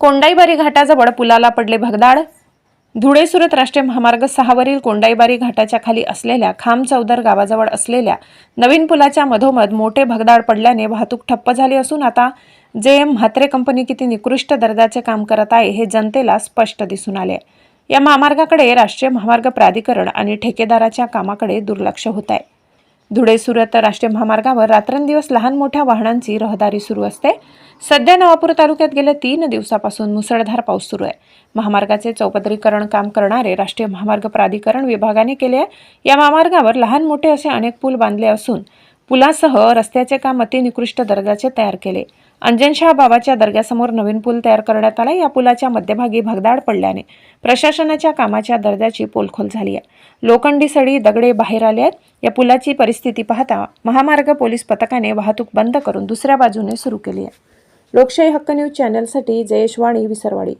कोंडाईबारी घाटाजवळ पुलाला पडले भगदाड धुळे सुरत राष्ट्रीय महामार्ग सहावरील कोंडाईबारी घाटाच्या खाली असलेल्या खाम चौदर गावाजवळ असलेल्या नवीन पुलाच्या मधोमध मोठे भगदाड पडल्याने वाहतूक ठप्प झाली असून आता जे एम म्हात्रे कंपनी किती निकृष्ट दर्जाचे काम करत आहे हे जनतेला स्पष्ट दिसून आले आहे. या महामार्गाकडे राष्ट्रीय महामार्ग प्राधिकरण आणि ठेकेदाराच्या कामाकडे दुर्लक्ष होत आहे धुळे सुरत राष्ट्रीय महामार्गावर रात्रंदिवस लहान मोठ्या वाहनांची रहदारी सुरू असते. सध्या नवापूर तालुक्यात गेल्या तीन दिवसापासून मुसळधार पाऊस सुरू आहे. महामार्गाचे चौपदरीकरण काम करणारे राष्ट्रीय महामार्ग प्राधिकरण विभागाने केले आहे. या महामार्गावर लहान मोठे असे अनेक पूल बांधले असून पुलासह रस्त्याचे काम अतिनिकृष्ट दर्जाचे तयार केले. अंजनशाह बाबाच्या दर्ग्यासमोर नवीन पूल तयार करण्यात आला. या पुलाच्या मध्यभागी भगदाड पडल्याने प्रशासनाच्या कामाच्या दर्जाची पोलखोल झाली आहे. लोखंडी सडी दगडे बाहेर आले आहेत. या पुलाची परिस्थिती पाहता महामार्ग पोलीस पथकाने वाहतूक बंद करून दुसऱ्या बाजूने सुरू केली आहे. लोकशाही हक्क न्यूज चॅनलसाठी जयेश वाणी विसरवाडी.